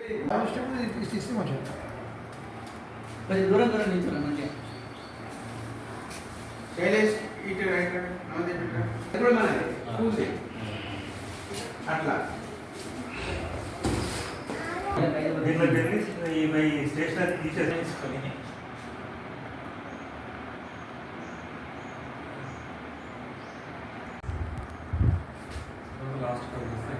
రాలేదని చెప్పి ఇష్టం ఇస్తే మంచిగా కొంచెం దూరం దూరం నిల్చోండి మంచిగా శైలేష్ ఇటు రైట్ నమ్మది అది కూడా మనది చూసి అట్లా దీంట్లో జర్నీస్ ఈ my stationery teachers last okay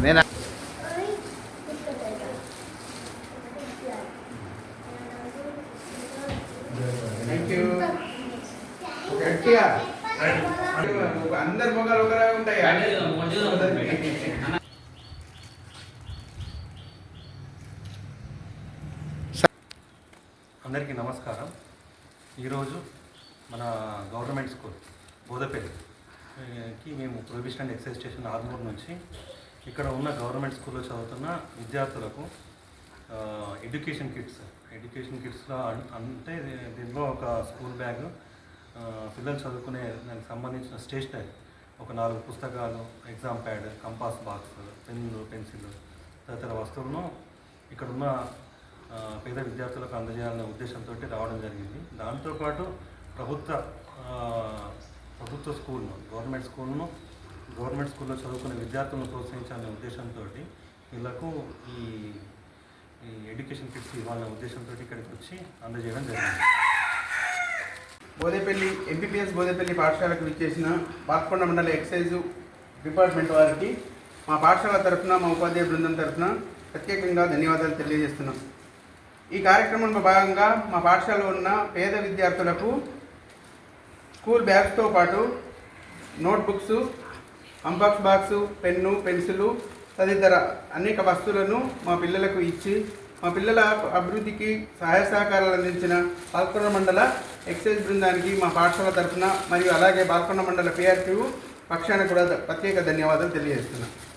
నేను Thank you. గట్టిగా అందరి ఉంటాయి. అందరికీ నమస్కారం. ఈరోజు మన గవర్నమెంట్ స్కూల్ బోధపల్లి. కి మేము prohibition and excise station Armoor నుంచి ఇక్కడ ఉన్న గవర్నమెంట్ స్కూల్లో చదువుతున్న విద్యార్థులకు ఎడ్యుకేషన్ కిట్స్. ఎడ్యుకేషన్ కిట్స్లో అంటే దీనిలో ఒక స్కూల్ బ్యాగ్ పిల్లలు చదువుకునే దానికి సంబంధించిన స్టేషనరీ ఒక నాలుగు పుస్తకాలు ఎగ్జామ్ ప్యాడ్ కంపాస్ బాక్స్ పెన్నులు పెన్సిల్ తదితర వస్తువులను ఇక్కడున్న పేద విద్యార్థులకు అందజేయాలనే ఉద్దేశంతో రావడం జరిగింది. దాంతోపాటు ప్రభుత్వ ప్రభుత్వ స్కూల్ను గవర్నమెంట్ స్కూల్ను గవర్నమెంట్ స్కూల్లో చదువుకునే విద్యార్థులను ప్రోత్సహించాలనే ఉద్దేశంతో వీళ్ళకు ఈ ఈ ఎడ్యుకేషన్ కిట్స్ ఇవ్వాలనే ఉద్దేశంతో ఇక్కడికి వచ్చి అందజేయడం జరిగింది. బోదేపల్లి ఎంపీపీఎస్ బోదేపల్లి పాఠశాలకు విచ్చేసిన బాత్కొండ మండల ఎక్సైజ్ డిపార్ట్మెంట్ వారికి మా పాఠశాల తరఫున మా ఉపాధ్యాయ బృందం తరఫున ప్రత్యేకంగా ధన్యవాదాలు తెలియజేస్తున్నాం. ఈ కార్యక్రమంలో భాగంగా మా పాఠశాలలో ఉన్న పేద విద్యార్థులకు స్కూల్ బ్యాగ్స్తో పాటు నోట్బుక్స్ అంబాక్స్ బాక్సు పెన్ను పెన్సిలు తదితర అనేక వస్తువులను మా పిల్లలకు ఇచ్చి మా పిల్లల అభివృద్ధికి సహాయ సహకారాలు అందించిన పాల్కొండ మండల ఎక్సైజ్ బృందానికి మా పాఠశాల తరఫున మరియు అలాగే పాల్కొండ మండల పిఆర్టీ పక్షాన కూడా ప్రత్యేక ధన్యవాదాలు తెలియజేస్తున్నాను